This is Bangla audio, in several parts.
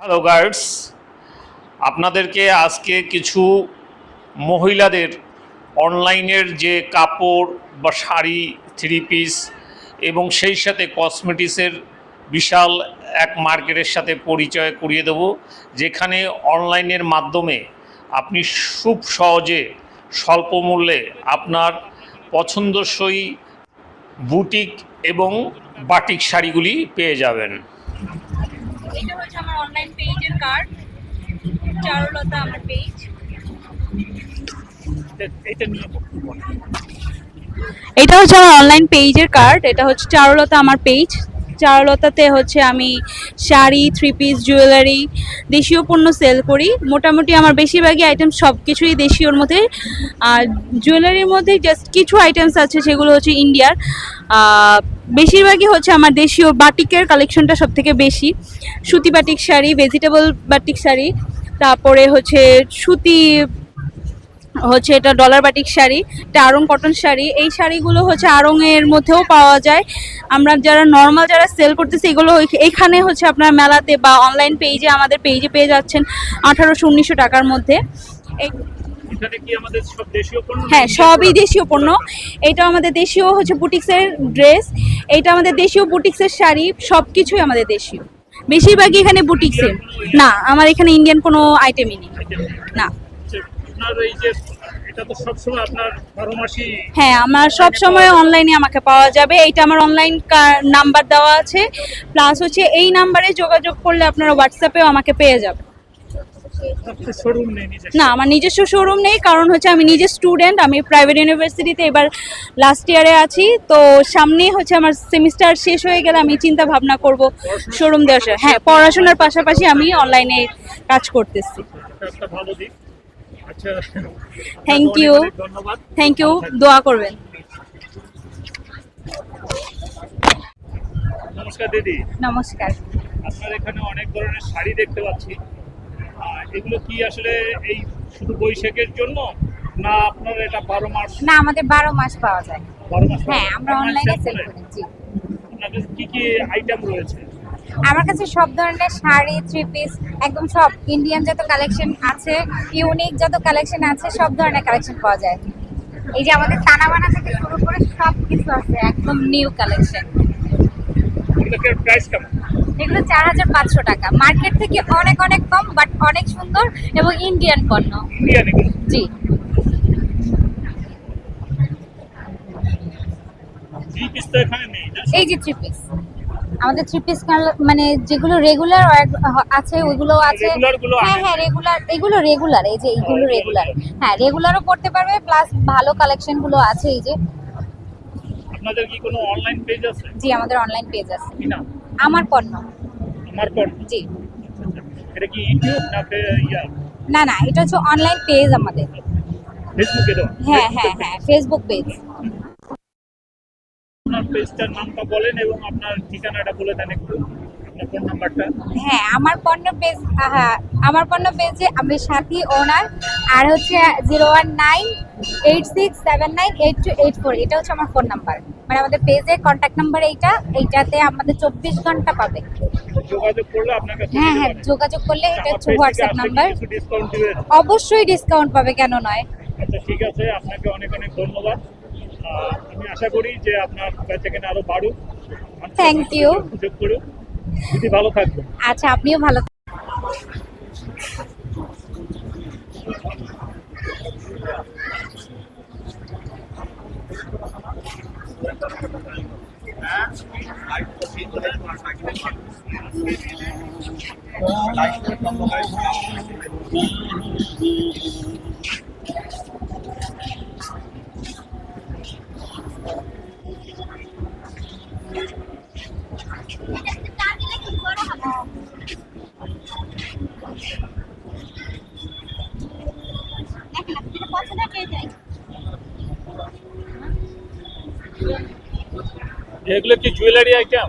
হ্যালো গার্ডস আপনাদেরকে আজকে কিছু মহিলাদের অনলাইনের যে কাপড় বা শাড়ি থ্রি পিস এবং সেই সাথে কসমেটিক্সের বিশাল এক মার্কেটের সাথে পরিচয় করিয়ে দেব, যেখানে অনলাইনের মাধ্যমে আপনি খুব সহজে স্বল্প মূল্যে আপনার পছন্দসই বুটিক এবং বাটিক শাড়িগুলি পেয়ে যাবেন। এটা হচ্ছে আমার অনলাইন পেজের কার্ড চারুলতা আমার পেজ এটা নিয়ে এটা হচ্ছে আমার অনলাইন পেজের কার্ড এটা হচ্ছে চারুলতা আমার পেজ চারুলতাতে হচ্ছে আমি শাড়ি থ্রি পিস জুয়েলারি দেশীয় পণ্য সেল করি। মোটামুটি আমার বেশিরভাগই আইটেম সব কিছুই দেশীয়র মধ্যে। আর জুয়েলারির মধ্যে জাস্ট কিছু আইটেমস আছে সেগুলো হচ্ছে ইন্ডিয়ার বেশিরভাগই হচ্ছে আমার দেশীয় বাটিকের কালেকশনটা সব থেকে বেশি। সুতি batik sari vegetable batik sari, তারপরে হচ্ছে সুতি হচ্ছে এটা ডলার বাটিক শাড়ি এটা আড়ং কটন শাড়ি। এই শাড়িগুলো হচ্ছে আড়ংয়ের মধ্যেও পাওয়া যায়। আমরা যারা নর্মাল যারা সেল করতেছি এগুলো এখানে হচ্ছে আপনার মেলাতে বা অনলাইন পেজে আমাদের পেজে পেয়ে যাচ্ছেন আঠারোশো উনিশশো টাকার মধ্যে। হ্যাঁ সবই দেশীয় পণ্য। এটা আমাদের দেশীয় হচ্ছে বুটিক্সের ড্রেস এটা আমাদের দেশীয় বুটিক্সের শাড়ি সব কিছুই আমাদের দেশীয়। বেশিরভাগই এখানে বুটিক্সের। না আমার এখানে ইন্ডিয়ান কোনো আইটেমই নেই। না। আপনার এই যে এটা তো আপনার হ্যাঁ আমার সব সময় অনলাইনে আমাকে পাওয়া যাবে। এইটা আমার অনলাইন নাম্বার দেওয়া আছে। প্লাস হচ্ছে এই নাম্বারে যোগাযোগ করলে আপনারা হোয়াটসঅ্যাপেও আমাকে পেয়ে যাবেন। নিজে না আমার নিজস্ব শোরুম নেই। কারণ হচ্ছে আমি নিজে স্টুডেন্ট আমি প্রাইভেট ইউনিভার্সিটিতে এবার লাস্ট ইয়ারে আছি। তো সামনেই হচ্ছে আমার সেমিস্টার শেষ হয়ে গেলে আমি চিন্তা ভাবনা করব শোরুম দেওয়ার হ্যাঁ পড়াশোনার পাশাপাশি আমি অনলাইনে কাজ করতেছি। অনেক ধন্যবাদ। থ্যাংক ইউ দোয়া করবেন। নমস্কার দিদি। নমস্কার। আপনার এখানে অনেক ধরনের শাড়ি দেখতে পাচ্ছি। এগুলো কি আসলে এই শুধু বৈশাখের জন্য না আপনার এটা বারো মাস না আমাদের বারো মাস পাওয়া যায়। বারো মাস হ্যাঁ আমরা অনলাইনে সেল করি জি। আপনার কি কি আইটেম রয়েছে? আমার কাছে সব ধরনের শাড়ি থ্রি পিস একদম সব ইন্ডিয়ান যত কালেকশন আছে ইউনিক যত কালেকশন আছে সব ধরনের কালেকশন পাওয়া যায়। এই যে আমাদের তানাবানা থেকে শুরু করে সব কিছু আছে একদম নিউ কালেকশন এগুলো চার হাজার পাঁচশো টাকা। মার্কেট থেকে অনেক অনেক কম বাট অনেক সুন্দর এবং ইন্ডিয়ান পণ্য। জি। এই যে থ্রি পিস আমাদের থ্রি পিস মানে যেগুলো রেগুলার আছে ওইগুলো আছে। হ্যাঁ হ্যাঁ রেগুলার এগুলো রেগুলার এই যে এইগুলো রেগুলার হ্যাঁ রেগুলারও পড়তে পারবে প্লাস ভালো কালেকশনগুলো আছে এই যে। আপনাদের কি কোনো অনলাইন পেজ আছে? জি আমাদের অনলাইন পেজ আছে। না আমার পণ্য। আমার পর জি। এটা কি ইউটিউব না ইয়া? না না এটা হচ্ছে অনলাইন পেজ আমাদের। ফেসবুকে দেওয়া হ্যাঁ হ্যাঁ হ্যাঁ ফেসবুক পেজ আপনার পেজটার নামটা বলেন এবং আপনার ঠিকানাটা বলে দেন একটু হ্যাঁ আমার পণ্য পেজ হ্যাঁ আমার পণ্য পেজে আমি সাথী ওনার আর হচ্ছে zero one nine eight six seven nine eight two eight four এটা হচ্ছে আমার ফোন নাম্বার মানে আমাদের পেজে কন্ট্যাক্ট নাম্বার এইটা এইটাতে আমাদের চব্বিশ ঘণ্টা পাবে। হ্যাঁ হ্যাঁ যোগাযোগ করলে এটা হচ্ছে হোয়াটসঅ্যাপ নাম্বার অবশ্যই ডিসকাউন্ট পাবে কেন নয়। আচ্ছা ঠিক আছে আপনাকে অনেক অনেক ধন্যবাদ। আমি আশা করি যে আপনার বেচা কেনা আরও বাড়ুক। Thank you. সুযোগ করুক। দিদি ভালো থাকবেন। আচ্ছা আপনিও ভালো এগুলো কি জুয়েলারি আইটেম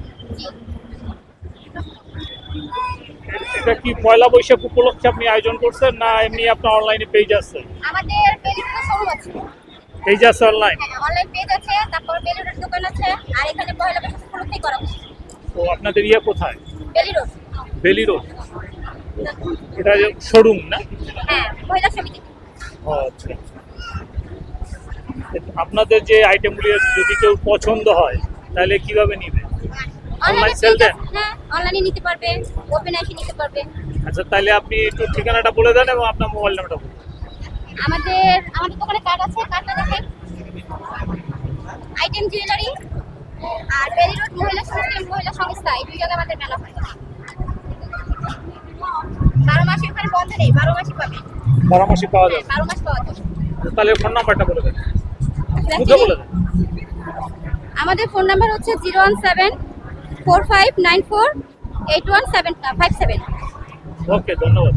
এটা কি পয়লা বৈশাখ উপলক্ষে আপনি আয়োজন করছেন না এমনি আপনার অনলাইনে পেজ আছে? আমাদের বেলুনের শোরুম আছে। পেজ আছে অনলাইন অনলাইন পেজ আছে তারপর বেলুনের দোকান আছে আর এখানে পয়লা বৈশাখ উপলক্ষেই করা হচ্ছে। তো আপনাদের ইয়ে কোথায়? বেলি রোড বেলি রোড এটা শোরুম না? হ্যাঁ মহিলা সমিতি। আচ্ছা। আপনাদের যে আইটেমগুলি যদি কেউ পছন্দ হয় তাহলে কীভাবে নিবে? অনলাইনে sell দেন? হ্যাঁ অনলাইনে নিতে পারবে ওপেন নিতে পারবে আচ্ছা তাহলে আপনি একটু ঠিকানাটা বলে দেন এবং আপনার মোবাইল নাম্বারটা বলুন আমাদের আমাদের দোকানে কার্ড আছে কার্ডটা দেখেন। আইটেম জুয়েলারি আর বেরি রোড মহিলা সংস্থা মহিলা সংস্থা এই দুই জায়গায় আমাদের মেলা হয়। বারো মাসে ওখানে বন্ধ নেই বারো মাসে পাবে। পরামর্শ পাওয়া যাবে। বারো মাস পাওয়া যাবে। তাহলে ফোন নাম্বারটা বলে বলে দেন। আমাদের ফোন নাম্বার হচ্ছে zero one seven four five nine four eight one seven five seven. Okay ধন্যবাদ।